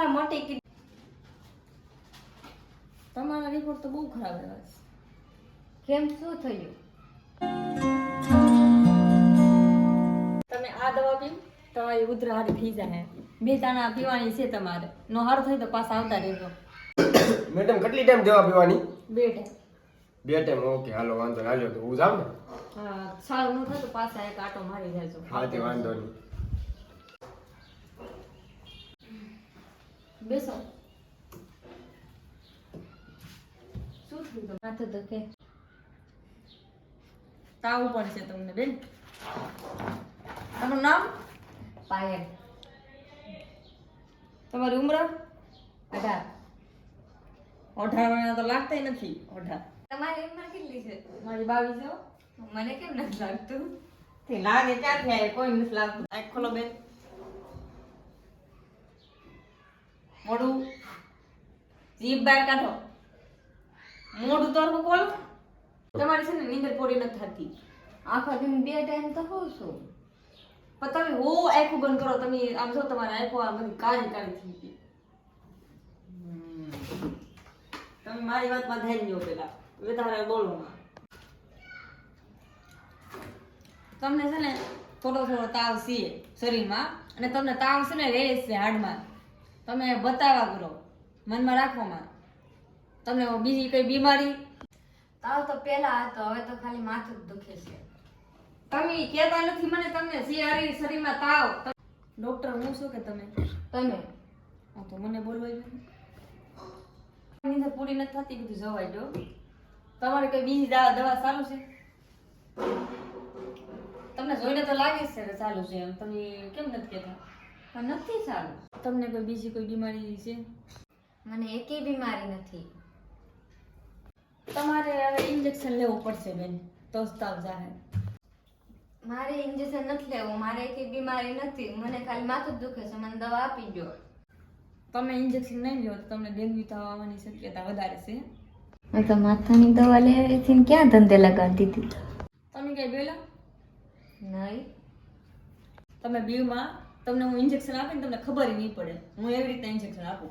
તમારા મોટી કિડની તમારા રિપોર્ટ તો બહુ ખરાબ આવ્યા છે. કેમ શું થયું? તમે આ દવા પી તમારી ઉધરા હારી થઈ જાય બે દાણા પીવાની છે તમારે. નો હાર થઈ તો પાછા આવતા રહેજો. મેડમ કેટલી ટાઈમ દવા પીવાની? બે ટાઈમ બે ટાઈમ ઓકે હાલો વાંધો નહીં તો હું જાઉં ને? હા સારું ન થાય તો પાછા એક આટો મારી જાય હા તે વાંધો નહીં બેસો. શું થયું તો માથું દુખે. તાવ પડશે તમને બેન. તમારું નામ? પાયલ. તમારી ઉંમર? અઢાર. અઢાર મહિના તો લાગતા નથી અઢાર. તમારી ઉંમર કેટલી છે? મારી બાવીસ છે મને કેમ નથી લાગતું? લાગે ક્યાંથી કોઈ નથી લાગતું. આંખ ખોલો બેન. મોઢું જીભ બહાર કાઢો. મોઢું તો બોલો તમારી છે ને નીંદર પૂરી નથી થતી. આખો દિન બે ટાઈમ તો હોઉં છું. પણ તમે હો આંખું બંધ કરો. તમે આમ જો તમારા આંખો આ બધી કાળી કાળી થઈ ગઈ. તમે મારી વાતમાં ધ્યાન દો પેલા. વધારે બોલો તમને છે ને થોડો થોડો તાવ છે શરીરમાં. અને તમને તાવ છે ને રહેશે હાડમાં. તમે બતાવા કરો મનમાં રાખવામાં તમને બીજી કઈ બીમારી? તાવ તો પેલા હતો હવે તો ખાલી માથું દુખે છે. તમે કહેતા નથી મને તમને સિયારી શરીરમાં તાવ. ડોક્ટર હું શું કે તમે? તમે? હા તો મને બોલવાય નીંદર પૂરી નથી થતી બધું જવાય જો તમારે કઈ બીજી દવા દવા ચાલુ છે? તમને જોઈને તો લાગે છે કે ચાલુ છે એમ. તમે કેમ નથી કહેતા? પણ નથી સારું. તમને કોઈ બીજી કોઈ બીમારી છે? મને એકેય બીમારી નથી. તમારે હવે ઇન્જેક્શન લેવું પડશે બેન તો જ તાવ જાહે. મારે ઇન્જેક્શન નથી લેવું મારે એકેય બીમારી નથી. મને ખાલી માથું જ દુખે છે મને દવા આપી દો તમે ઇન્જેક્શન નહીં લો તો તમને ડેન્ગ્યુ થવાની શક્યતા વધારે છે. મેં તો માથાની દવા લેવી હતી ક્યાં ધંધે લગાડી દીધી તમે કઈ બોલા નહીં. તમે બીમાં તમને હું ઇન્જેક્શન આપીને તમને ખબર નહીં પડે. હું એવી રીતે ઇન્જેક્શન આપું.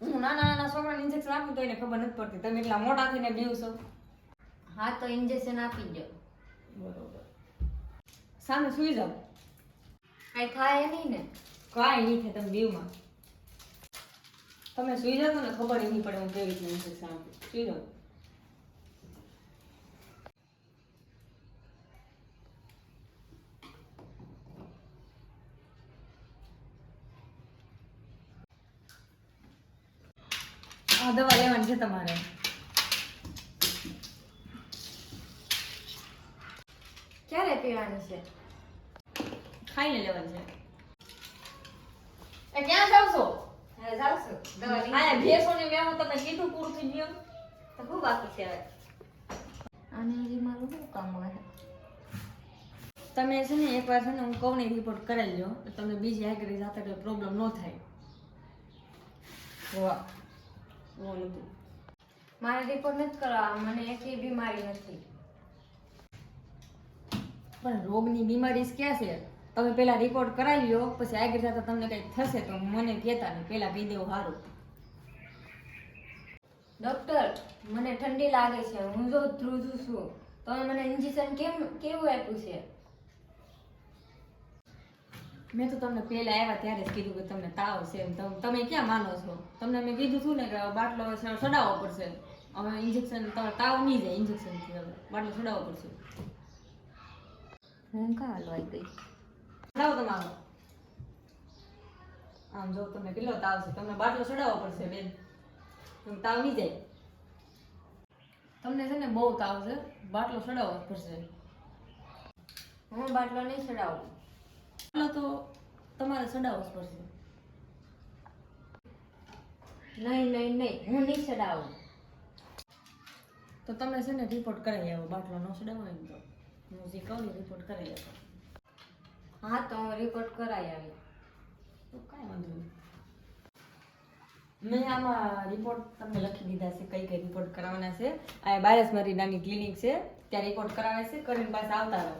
હું નાના નાના છોકરાને ઇન્જેક્શન આપું તો એને ખબર નથી પડતી. તમે એટલા મોટા થઈને બીવ છો. હા તો ઇન્જેક્શન આપી દો બરોબર. સામે સુઈ જાઓ. કઈ થાય નહીં ને? કાંઈ નહીં થાય તમે બીવમાં તમે સુઈ જાઓ ને ખબર નહીં પડે હું કેવી રીતે ઇન્જેક્શન આપું. સુઈ જાઓ. આ દવા લેવાની છે તમારે. ક્યારે પીવાની છે? ખાઈને લેવાની છે. ક્યાં જાવ છો દવા લઈને. આયા ભેંસોને મેં તમને કીધું પૂરું થઈ ગયું. તો શું બાકી છે મારું શું કામ હોય? તમે છે ને એકવાર છે ને હું કહું ને રિપોર્ટ કરાવી લો તો તમને બીજી આગળ જાતે કોઈ પ્રોબ્લેમ ન થાય. વાહ. વાહ હતું. મારે રિપોર્ટ નથી કરવા મને એકી બીમારી નથી. પણ રોગની બીમારી ક્યાં છે? તમે પેલા રિપોર્ટ કરાવી લો પછી આગળ જતા તમને કંઈક થશે તો મને કહેતા ને પહેલા કહી દેવું સારું. ડૉક્ટર મને ઠંડી લાગે છે હું જો ધ્રુજું છું. તમે મને ઇન્જેક્શન કેમ કેવું આપ્યું છે? મેં તો તમને પહેલા આવ્યા ત્યારે જ કીધું કે તમને તાવ છે એમ. તમ- તમે ક્યાં માનો છો? તમને મેં કીધું હતું ને કે બાટલો સડાવવો પડશે. હવે ઇન્જેક્શન તમારે તાવ નહીં જાય ઇન્જેક્શનથી હવે. બાટલો સડાવવો પડશે. હું કાં હલવાઈ ગઈ? સડાવો તમારો આમ જો તમને કેટલો તાવ છે. તમને બાટલો ચડાવવો પડશે બેન. તમને તાવ નહીં જાય. તમને છે ને બહુ તાવ છે. બાટલો ચડાવવો પડશે. હું બાટલો નહીં બાટલો તો તમારે ચડાવવો પડશે. નહીં નહીં નહીં હું નહીં ચડાવું તો તમે છે ને રિપોર્ટ કરાવી આવો બાટલો ન ચડાવો એમ તો. હું જે કહું રિપોર્ટ કરાવી આવો હા તો હું રિપોર્ટ કરાવી આવી. તો કાંઈ વાંધો નહીં. મેં આમાં રિપોર્ટ તમને લખી દીધા છે કઈ કઈ રિપોર્ટ કરાવવાના છે. આ બારસ મારી નાની ક્લિનિક છે ત્યાં રિપોર્ટ કરાવે છે કરીને પાછા આવતા રહો.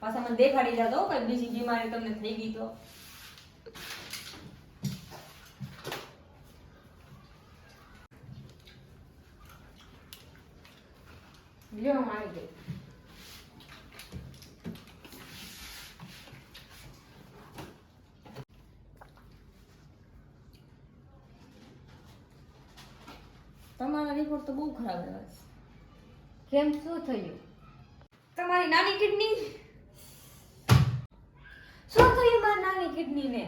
પાછા મને દેખાડી જતો કઈ બીજી બીમારી તમને થઈ ગઈ તો. તમારા રિપોર્ટ તો બહુ ખરાબ આવ્યા છે. કેમ શું થયું? તમારી નાની કિડની? શું થયું મારી નાની કિડનીને?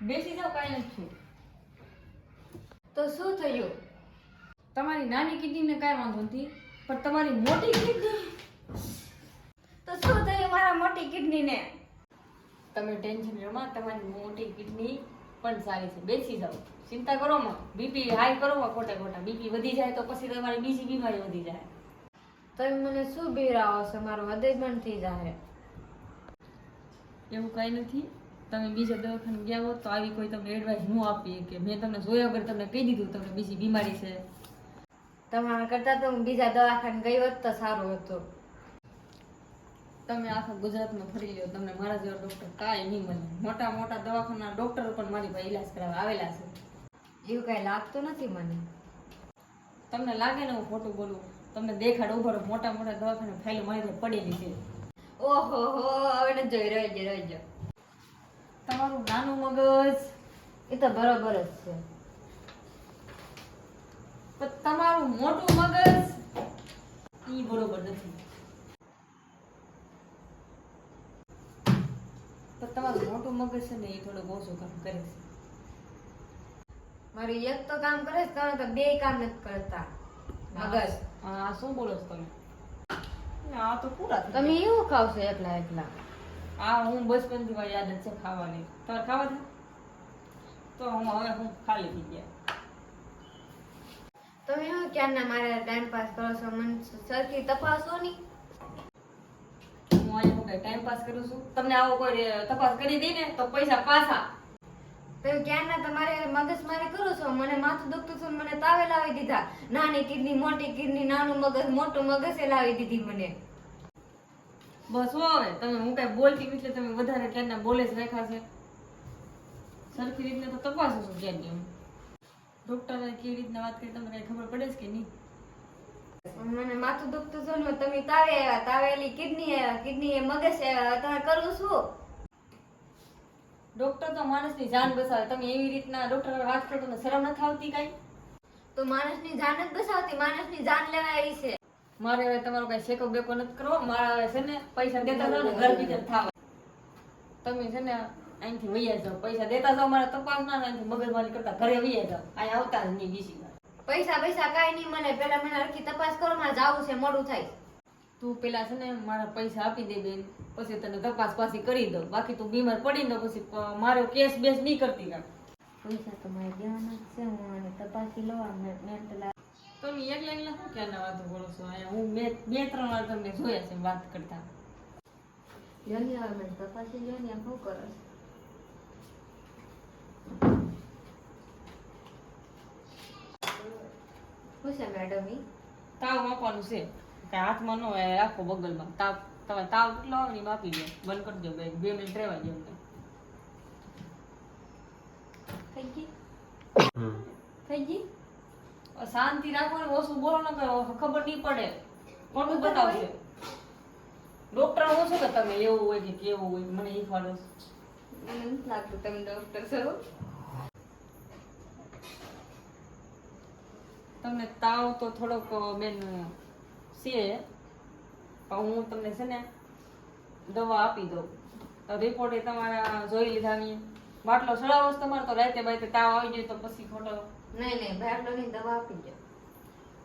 બેસી જાવ કાંઈ નથી. તો શું થયું? તમારી નાની કિડનીને કાંઈ વાંધો નથી, પણ તમારી મોટી કિડની? તો શું થયું મારા મોટી કિડનીને? તમે ટેન્શન લો માં તમારી મોટી કિડની પણ સારી છે. બેસી જાઓ. ચિંતા કરો માં. બીપી હાઈ કરો માં, ખોટા ખોટા. બીપી વધી જાય તો પછી તમારી બીજી બીમારી વધી જાય. તમે મને શું બીરાવો છો? મારું હૃદય બંધ થઈ જાય એવું કઈ નથી. તમે બીજા દવાખાને ગયા હોત તો આવી કોઈ તમને એડવાઇસ ન આપીએ કે મેં તમને જોયા વગર તમને કહી દીધું તમને બીજી બીમારી છે. તમારા કરતા તો હું બીજા દવાખાને ગઈ હોત તો સારું હતું. તમે આખા ગુજરાતમાં ફરી લ્યો તમને મારા જેવા ડૉક્ટર કાંઈ નહીં મળે. મોટા મોટા દવાખાના ડૉક્ટરો પણ મારી પાસે ઈલાજ કરાવવા આવેલા છે. એવું કાંઈ લાગતું નથી મને? તમને લાગે ને હું ખોટું બોલું? તમને દેખાડ ઊભો મોટા મોટા દવાખાના ફાઇલો મારી પડેલી છે. ઓહો હો હવે ને જોઈ રહેજો રહેજો તમારું નાનું મગજ એ તો બરોબર જ છે. પણ તમારું મોટું મગજ ઈ બરોબર નથી. પણ તમારું મોટું મગજ છે ને એ થોડું ઓછું કામ કરે છે. મારું એક તો કામ કરે છે તમે તો બે કામ નથી કરતા. મગજ. હા આ શું બોલો છો તમે? આ તો પૂરા તમે એવું ખાવ છો એકલા એકલા? આ હું બચપનથી મારી આદત છે ખાવાની. તમારે ખાવા છે તો હું હવે હું ખાલી થઈ ગયા. તમે એવું ક્યારના મારે ટાઈમ પાસ કરો છો? મને સરખી તપાસો ની. હું અહીંયા ટાઈમ પાસ કરું છું? તમને આવો કોઈ તપાસ કરી દે ને તો પૈસા પાછા. તમે ક્યારના તમારે મગજ મારી કરો છો? મને માથું દુખતું હતું મને તાવે લાવી દીધા. નાની કિડની મોટી કિડની નાનું મગજ મોટું મગજ એ લાવી દીધી મને. બસ હવે તમે હું કઈ બોલતી એટલે તમે વધારે ક્યારના બોલે જ રાખ્યા છે. સરખી રીતને તો તપાસો છો ક્યાં કેમ ડોક્ટરે કેવી રીતના વાત કરી તમને કઈ ખબર પડે છે કે નહીં? મને માથું દુખતું હતું ને તમે તાવે આવ્યા તાવેલી કિડની આવ્યા કિડની એ મગજ આવ્યા. તમે કરું શું? ડોક્ટર તો માણસની જાન બસાવે. તમે એવી રીતના ડોક્ટર વાત કરો તમને શરમ નથી આવતી કાંઈ? તો માણસની જાન જ બસાવતી માણસની જાન લેવા આવી છે. મારે હવે તમારો કઈ શેકો બેકો નથી કરવો. મારા હવે છે ને પૈસા દેતા જાવ ને ઘર બીજા થાવ. તમે છે ને અહીંથી વૈયા જાવ પૈસા દેતા જાવ મારા તપાસ ના અહીંથી મગજમારી કરતા ઘરે વૈયા જાવ અહીં આવતા જ નહીં બીજી પૈસા પૈસા કાંઈ નહીં મને પેલા મને આખી તપાસ કરો મારે જવું છે મોડું થાય. તું પેલા છે ને મારા પૈસા આપી દે બેન પછી તને તપાસ પાછી કરી દઉં. બાકી તું બીમાર પડી ને પછી મારો કેસ બેસ નહીં કરતી કાંઈ પૈસા તો મારે દેવાના જ છે હું આને તપાસી લઉં મેન્ટલ તમે એકલા એકલા શું ક્યાંના વાતો બોલો છો? અહીંયા હું બે બે ત્રણ વાર તમને જોયા છે વાત કરતા. જોની હવે મને તપાસી લો ને શું કરો શું છે મેડમ તાવ માપવાનું છે. કે હાથમાં ન હોય રાખો બગલમાં. તાવ તમે તાવ કેટલો આવે ને માપી લો બંધ કરી દો બે બે મિનિટ રહેવા દો અમને થઈ ગઈ? થઈ ગઈ? શાંતિ રાખો ને ઓછું બોલો ને ખબર નહીં પડે. ખોટું બતાવશે? ડોક્ટર હું છું કે તમે એવું હોય કે કેવું હોય મને એ ફાડો મને નથી લાગતું તમે ડોક્ટર છો. તમને તાવ તો થોડોક બેન છે પણ હું તમને છે ને દવા આપી દઉં. તો રિપોર્ટ એ તમારા જોઈ લીધા ની. બાટલો ચડાવો છો તમારે તો રાતે બાતે તાવ આવી જાય તો પછી ખોટો. નહીં નહીં બાટલોની દવા આપી દો.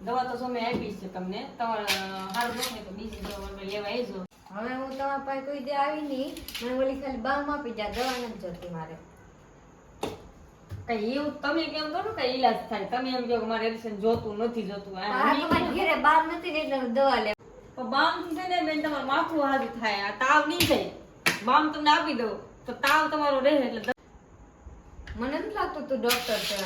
દવા તો સમય આપી છે તમને. તમારે સારું ન તો બીજી દવા લેવા આવજો હવે હું તમારા પાસે કોઈ દે આવી નહીં. મને ઓલી ખાલી બામ આપી જા દવા નથી જોતી મારે. એવું તમે કેમ કરો કઈ ઈલાજ થાય? તમે એમ કહો કે મારે એડિશન જોતું નથી જોતું ઘરે બાર નથી ને એટલે દવા લે. બામથી ને બેન તમારું માથું હાજર થાય આ તાવ નહીં જાય. બામ તમને આપી દઉં તો તાવ તમારો રહે એટલે મને નથી લાગતું તું ડોક્ટર છે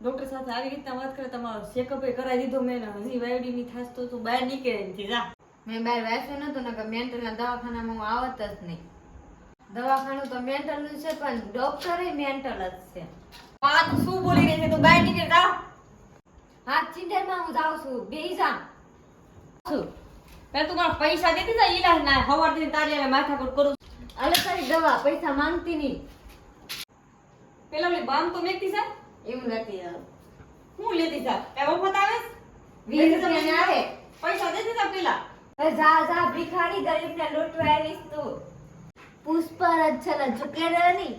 ડોક્ટર સાથે આવી રીતના વાત કરે તમારો ચેકઅપ કરાવી દીધો મેં હજી વાયડી ની થાસ તો તું બહાર નીકળે જા. મેં બહાર વાંચ્યું નતું ને કે મેન્ટલના દવાખાનામાં હું આવત જ નહીં. દવાખાનું તો મેન્ટલનું છે પણ ડોક્ટર મેન્ટલ જ છે. વાત શું બોલી રહી છે તું? બહાર નીકળે જા. હા ચિંતનમાં હું જાઉં છું. બેહી જા. છું પેલા તું મારા પૈસા દેતી જા ઈલાજ ના હવારથી તારી હવે માથાકૂટ કરું અલે તારી દવા પૈસા માંગતી નહીં. પેલા ઓલી બામ તો મેકતી છે એવું નથી. હું લેતી જા? એ વખત આવે? વીસ રૂપિયાની આવે. પૈસા દેતી તા પેલા. જા જા ભિખારી ગરીબને લૂંટવા આવીશ તું. પુષ્પરાજ ઝુકે નહીં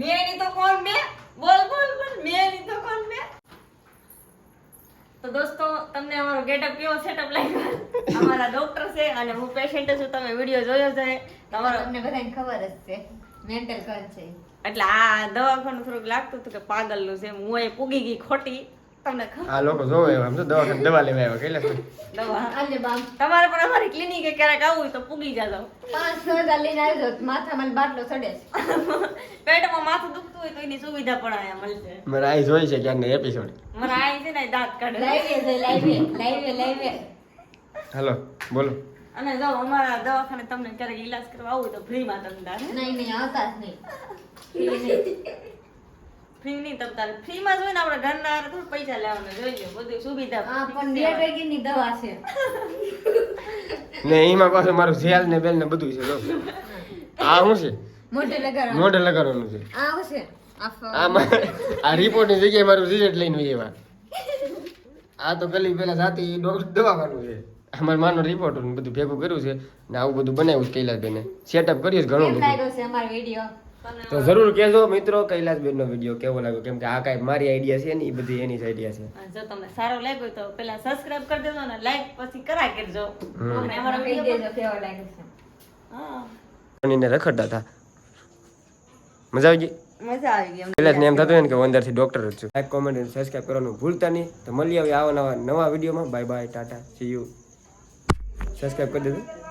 મેની તો કોણ બે બોલ બોલ બોલ. મેની તો કોણ બે તો દોસ્તો તમને અમારો ગેટઅપ કેવો સેટઅપ લાગ્યો? અમારા ડોક્ટર છે અને હું પેશન્ટ છું. તમે વિડિયો જોયો છે. તમારો તમને બધાને ખબર જ છે. મેન્ટલ કર છે. એટલે આ દવાખાનું થોડુંક લાગતું હતું કે પાગલનું છે હું એ પૂગી ગઈ ખોટી. તમને આ લોકો જોવે તો દવાખાને દવા લેવા આવ્યા કૈલાસ દવા? આલે બામ. તમારે પણ અમારી ક્લિનિકે ક્યારેક આવવું હોય તો પૂગી જાજો પાંચ છ હજાર લઈને આવજો માથામાં બાટલો ચડે છે. પેટમાં માથું દુખતું હોય તો એની સુવિધા પણ આયા મળશે. મારે આઈ જોઈ છે ક્યાંને એપિસોડ મારા આઈ છે ને દાંત કાઢે. લાઈવે છે લાઈવે લાઈવે લાઈવે. હેલો બોલો. અને જો અમારા દવાખાને તમને ક્યારેક ઈલાજ કરવા આવવું હોય તો ફ્રીમાં તમને નહીં નહીં આવતા જ નહીં નહીં. ફ્રી નહીં તમ તારે ફ્રીમાં જોઈને આપણે ઘરના થોડું પૈસા લેવાના જોઈએ બધું સુવિધા હા પણ બે પેકીની દવા છે. ને એમાં પાછું મારું જેલ ને બેલ ને બધું છે જો. આ શું છે? મોઢે લગાડવાનું. મોઢે લગાડવાનું છે. આ શું આ ફ- આ આ રિપોર્ટની જગ્યાએ મારું રિઝલ્ટ લઈને હોય એવા. આ તો ગલી પેલા જાતે દવાખાનું છે. અમારા માનો રિપોર્ટ બધું ભેગું કર્યું છે ને આવું બધું બનાવ્યું છે કૈલાસબેને સેટઅપ કર્યું છે ઘણું બધું. છે અમારો વીડિયો તો જરૂર કહેજો મિત્રો કૈલાસબેન નો વીડિયો કેવો લાગ્યો? કેમ કે આ કાંઈ મારી આઈડિયા છે ને એ બધી એની જ આઈડિયા છે. જો તમને સારો લાગ્યો તો પેલા સબસ્ક્રાઇબ કરી દેજો ને લાઈક પછી કરા કરજો. અને અમારો કહી વીડિયો દેજો કેવો લાગે છે. હા. એને રખડતા હતા. મજા આવી ગઈ? મજા આવી ગઈ કૈલાસ ને એમ થતું હોય ને કે હું અંદરથી ડોક્ટર જ છું. લાઈક કોમેન્ટ અને સબસ્ક્રાઇબ કરવાનું ભૂલતા નહીં. તો મળીએ હવે આવા નવા નવા વિડીયોમાં. Bye bye tata see you subscribe કરી દેજો.